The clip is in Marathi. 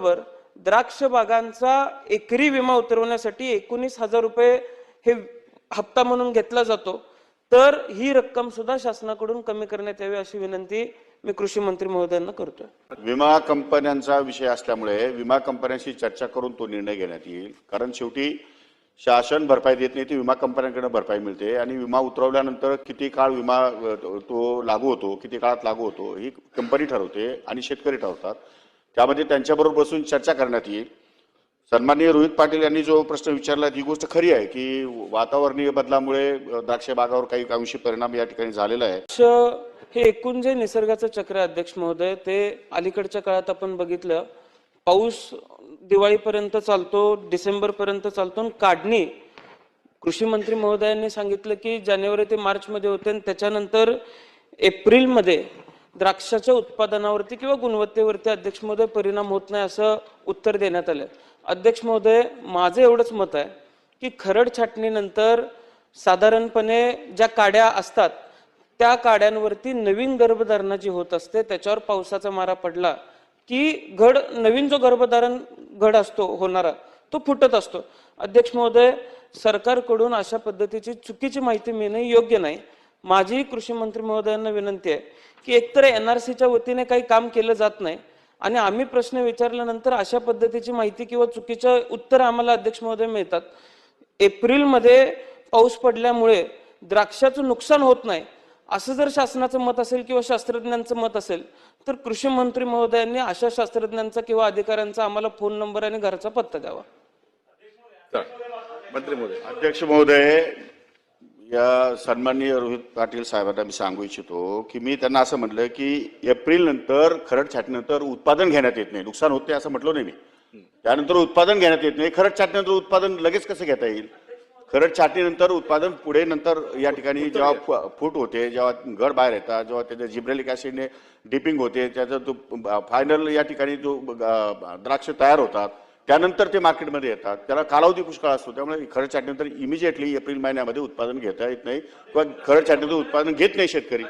बरोबर द्राक्ष बागांचा एकरी विमा उतरवण्यासाठी एकोणीस हजार रुपये हे हप्ता म्हणून घेतला जातो. तर ही रक्कम सुद्धा शासनाकडून कमी करण्यात यावी अशी विनंती मी कृषी मंत्री महोदयांना करतोय. विमा कंपन्यांचा विषय असल्यामुळे विमा कंपन्यांशी चर्चा करून तो निर्णय घेण्यात येईल. कारण शेवटी शासन भरपाई देत नाही ती विमा कंपन्यांकडे भरपाई मिळते. आणि विमा उतरवल्यानंतर किती काळ विमा तो लागू होतो किती काळात लागू होतो ही कंपनी ठरवते आणि शेतकरी ठरवतात. त्यामध्ये त्यांच्याबरोबर बसून चर्चा करण्यात येईल. सन्माननीय रोहित पाटील यांनी जो प्रश्न विचारला ही गोष्ट खरी आहे की वातावरणीय बदलामुळे द्राक्ष बागावर काही अंशी परिणाम या ठिकाणी झालेला आहे. हे एकूण जे निसर्गाचं चक्र अध्यक्ष महोदय ते अलीकडच्या काळात आपण बघितलं पाऊस दिवाळीपर्यंत चालतो डिसेंबर पर्यंत चालतो आणि काढणी. कृषी मंत्री महोदयांनी सांगितलं की जानेवारी ते मार्च मध्ये होते आणि त्याच्यानंतर एप्रिलमध्ये द्राक्षाच्या उत्पादनावरती किंवा गुणवत्तेवरती अध्यक्ष महोदय परिणाम होत नाही असं उत्तर देण्यात आलं. अध्यक्ष महोदय माझं एवढंच मत आहे की खरड छाटणीनंतर साधारणपणे ज्या काड्या असतात त्या काड्यांवरती नवीन गर्भधारणा जी होत असते त्याच्यावर पावसाचा मारा पडला की घड नवीन जो गर्भधारण घड असतो होणारा तो फुटत असतो. अध्यक्ष महोदय सरकारकडून अशा पद्धतीची चुकीची माहिती मिळणे योग्य नाही. माझी कृषी मंत्री महोदयांना विनंती आहे की एकतर एन आर सीच्या वतीने काही काम केलं जात नाही आणि आम्ही प्रश्न विचारल्यानंतर अशा पद्धतीची माहिती किंवा चुकीच्या उत्तर आम्हाला अध्यक्ष महोदय मिळतात. एप्रिलमध्ये पाऊस पडल्यामुळे द्राक्षाचं नुकसान होत नाही असं जर शासनाचं मत असेल किंवा शास्त्रज्ञांचं मत असेल तर कृषी मंत्री महोदयांनी अशा शास्त्रज्ञांचा किंवा अधिकाऱ्यांचा आम्हाला फोन नंबर आणि घरचा पत्ता द्यावा. मंत्री महोदय. अध्यक्ष महोदय या सन्माननीय रोहित पाटील साहेबांना मी सांगू इच्छितो की मी त्यांना असं म्हटलं की एप्रिल नंतर खरड छाटणीनंतर उत्पादन घेण्यात येत नाही. नुकसान होत असं म्हटलं नाही मी. त्यानंतर उत्पादन घेण्यात येत नाही. खरड छाटणीनंतर उत्पादन लगेच कसं घेता येईल? खरड छाटणीनंतर उत्पादन पुढे नंतर या ठिकाणी जेव्हा फूट होते जेव्हा घड बाहेर येतात जेव्हा त्याच्या जिब्रेलिक ऍसिडने डिपिंग होते त्याचा तो फायनल या ठिकाणी जो द्राक्ष तयार होतात त्यानंतर ते मार्केटमध्ये येतात. त्याला कालावधी पुष्कळ असतो. त्यामुळे खरड छाटणीनंतर इमिजिएटली एप्रिल महिन्यामध्ये उत्पादन घेता येत नाही किंवा खरड छाटणीचं उत्पादन घेत नाही शेतकरी.